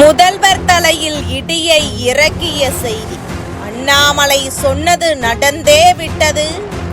முதல்வர் தலையில் இடியை இறக்கிய செய்தி. அண்ணாமலை சொன்னது நடந்தே விட்டது.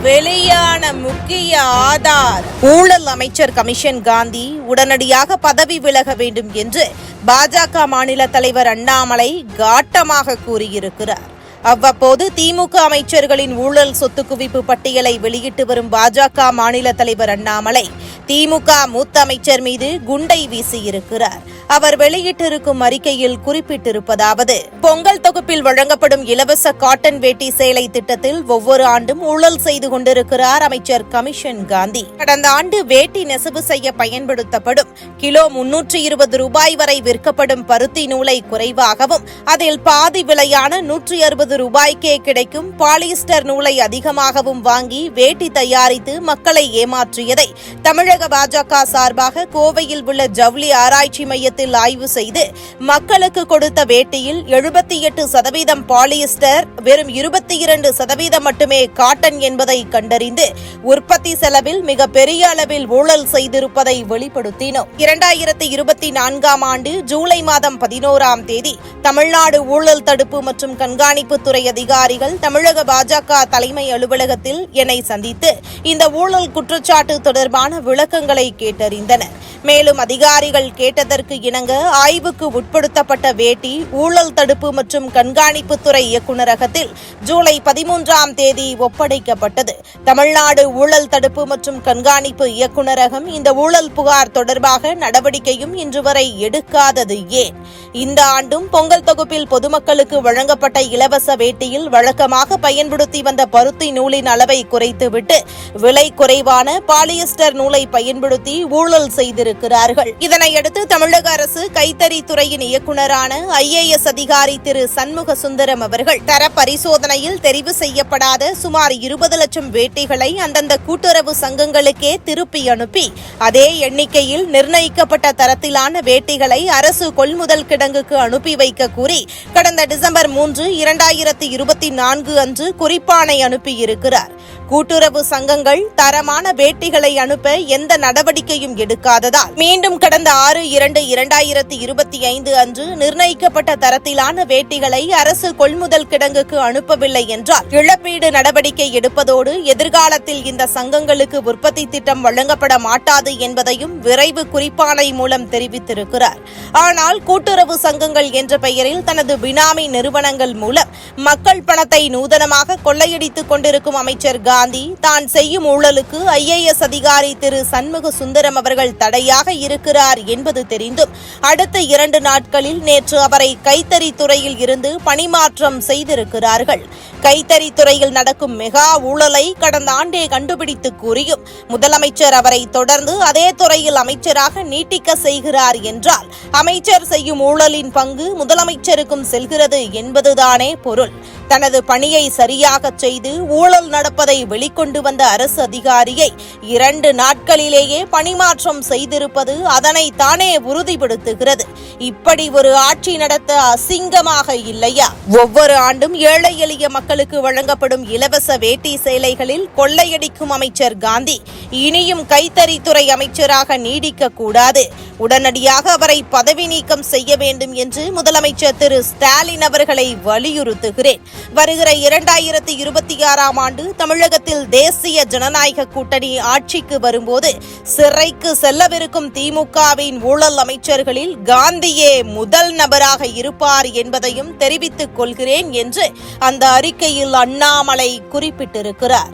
வெளியான முக்கிய ஆதார். ஊழல் அமைச்சர் கமிஷன் காந்தி உடனடியாக பதவி விலக வேண்டும் என்று பாஜக மாநில தலைவர் அண்ணாமலை காட்டமாக கூறியிருக்கிறார். அவ்வப்போது திமுக அமைச்சர்களின் ஊழல் சொத்து குவிப்பு பட்டியலை வெளியிட்டு வரும் பாஜக மாநில தலைவர் அண்ணாமலை திமுக மூத்த அமைச்சர் மீது குண்டை வீசியிருக்கிறார். அவர் வெளியிட்டிருக்கும் அறிக்கையில் குறிப்பிட்டிருப்பதாவது பொங்கல் தொகுப்பில் வழங்கப்படும் இலவச காட்டன் வேட்டி சேலை திட்டத்தில் ஒவ்வொரு ஆண்டும் ஊழல் செய்து கொண்டிருக்கிறார் அமைச்சர் கமிஷன் காந்தி. கடந்த ஆண்டு வேட்டி நெசவு செய்ய பயன்படுத்தப்படும் கிலோ முன்னூற்றி இருபது ரூபாய் வரை விற்கப்படும் பருத்தி நூலை குறைவாகவும் அதில் பாதி விலையான நூற்றி அறுபது ரூபாய்க்கே கிடைக்கும் பாலிஸ்டர் நூலை அதிகமாகவும் வாங்கி வேட்டி தயாரித்து மக்களை ஏமாற்றியதை தமிழக தமிழக பாஜக சார்பாக கோவையில் உள்ள ஜவுளி ஆராய்ச்சி மையத்தில் ஆய்வு செய்து மக்களுக்கு கொடுத்த வேட்டியில் எழுபத்தி எட்டு சதவீதம் பாலியஸ்டர் வெறும் இருபத்தி இரண்டு சதவீதம் மட்டுமே காட்டன் என்பதை கண்டறிந்து உற்பத்தி செலவில் மிக பெரிய அளவில் ஊழல் செய்திருப்பதை வெளிப்படுத்தினோம். இரண்டாயிரத்தி இருபத்தி நான்காம் ஆண்டு ஜூலை மாதம் பதினோராம் தேதி தமிழ்நாடு ஊழல் தடுப்பு மற்றும் கண்காணிப்புத்துறை அதிகாரிகள் தமிழக பாஜக தலைமை அலுவலகத்தில் என்னை சந்தித்து இந்த ஊழல் குற்றச்சாட்டு தொடர்பான விளக்கம் விளக்கங்களை கேட்டறிந்தனர் மேலும் அதிகாரிகள் கேட்டதற்கு இணங்க ஆய்வுக்கு உட்படுத்தப்பட்ட வேட்டி ஊழல் தடுப்பு மற்றும் கண்காணிப்புத்துறை இயக்குநரகத்தில் ஜூலை பதிமூன்றாம் தேதி ஒப்படைக்கப்பட்டது. தமிழ்நாடு ஊழல் தடுப்பு மற்றும் கண்காணிப்பு இயக்குநரகம் இந்த ஊழல் புகார் தொடர்பாக நடவடிக்கையும் இன்று வரை எடுக்காதது ஏன்? இந்த ஆண்டும் பொங்கல் தொகுப்பில் பொதுமக்களுக்கு வழங்கப்பட்ட இலவச வேட்டியில் வழக்கமாக பயன்படுத்தி வந்த பருத்தி நூலின் அளவை குறைத்துவிட்டு விலை குறைவான பாலியஸ்டர் நூலை பயன்படுத்தி ஊழல் செய்திருக்கிறார்கள். இதனையடுத்து தமிழக அரசு கைத்தறி துறையின் இயக்குநரான ஐஏஎஸ் அதிகாரி திரு சண்முக சுந்தரம் அவர்கள் தர பரிசோதனையில் தெரிவு செய்யப்படாத சுமார் இருபது லட்சம் வேட்டிகளை அந்தந்த கூட்டுறவு சங்கங்களுக்கே திருப்பி அனுப்பி அதே எண்ணிக்கையில் நிர்ணயிக்கப்பட்ட தரத்திலான வேட்டிகளை அரசு கொள்முதல் கிடங்குக்கு அனுப்பி வைக்க கூறி கடந்த டிசம்பர் மூன்று இரண்டாயிரத்தி இருபத்தி நான்கு அன்று குறிப்பாணை அனுப்பியிருக்கிறார். கூட்டுறவு சங்கங்கள் தரமான வேட்டிகளை அனுப்ப எந்த நடவடிக்கையும் எடுக்காததால் மீண்டும் கடந்த ஆறு இரண்டு இரண்டாயிரத்தி இருபத்தி ஐந்து அன்று நிர்ணயிக்கப்பட்ட தரத்திலான வேட்டிகளை அரசு கொள்முதல் கிடங்குக்கு அனுப்பவில்லை என்றால் இழப்பீடு நடவடிக்கை எடுப்பதோடு எதிர்காலத்தில் இந்த சங்கங்களுக்கு உற்பத்தி திட்டம் வழங்கப்பட மாட்டாது என்பதையும் விரைவு குறிப்பாணை மூலம் தெரிவித்திருக்கிறார். ஆனால் கூட்டுறவு சங்கங்கள் என்ற பெயரில் தனது பினாமி நிறுவனங்கள் மூலம் மக்கள் பணத்தை நூதனமாக கொள்ளையடித்துக் கொண்டிருக்கும் அமைச்சர் காந்தி தான் செய்யும் ஊழலுக்கு ஐஏஎஸ் அதிகாரி திரு சண்முக சுந்தரம் அவர்கள் தடையாக இருக்கிறார் என்பது தெரிந்தும் அடுத்த இரண்டு நாட்களில் நேற்று அவரை கைத்தறி துறையில் இருந்து பணிமாற்றம் செய்திருக்கிறார்கள். கைத்தறி துறையில் நடக்கும் மெகா ஊழலை கடந்த ஆண்டே கண்டுபிடித்து கூறியும் முதலமைச்சர் அவரை தொடர்ந்து அதே துறையில் அமைச்சராக நீட்டிக்க செய்கிறார் என்றால் அமைச்சர் செய்யும் ஊழலின் பங்கு முதலமைச்சருக்கும் செல்கிறது என்பதுதானே பொருள். தனது பணியை சரியாகச் செய்து ஊழல் நடப்பதை வெளிக்கொண்டு வந்த அரசு அதிகாரியை இரண்டு நாட்களிலேயே பணிமாற்றம் செய்திருப்பது அதனை தானே உறுதிப்படுத்துகிறது. இப்படி ஒரு ஆட்சி நடத்த அசிங்கமாக இல்லையா? ஒவ்வொரு ஆண்டும் ஏழை எளிய மக்களுக்கு வழங்கப்படும் இலவச வேட்டி சேலைகளில் கொள்ளையடிக்கும் அமைச்சர் காந்தி. இனியும் கைத்தறித்துறை அமைச்சராக நீடிக்க கூடாது. உடனடியாக அவரை பதவி நீக்கம் செய்ய வேண்டும் என்று முதலமைச்சர் திரு ஸ்டாலின் அவர்களை வலியுறுத்துகிறேன். வருகிற இரண்டாயிரத்தி இருபத்தி ஆறாம் ஆண்டு தமிழகத்தில் தேசிய ஜனநாயக கூட்டணி ஆட்சிக்கு வரும்போது சிறைக்கு செல்லவிருக்கும் திமுகவின் ஊழல் அமைச்சர்களில் காந்தியே முதல் நபராக இருப்பார் என்பதையும் தெரிவித்துக் கொள்கிறேன் என்று அந்த அறிக்கையில் அண்ணாமலை குறிப்பிட்டிருக்கிறார்.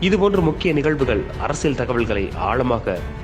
இதுபோன்ற முக்கிய நிகழ்வுகள் அரசியல் தகவல்களை ஆழமாக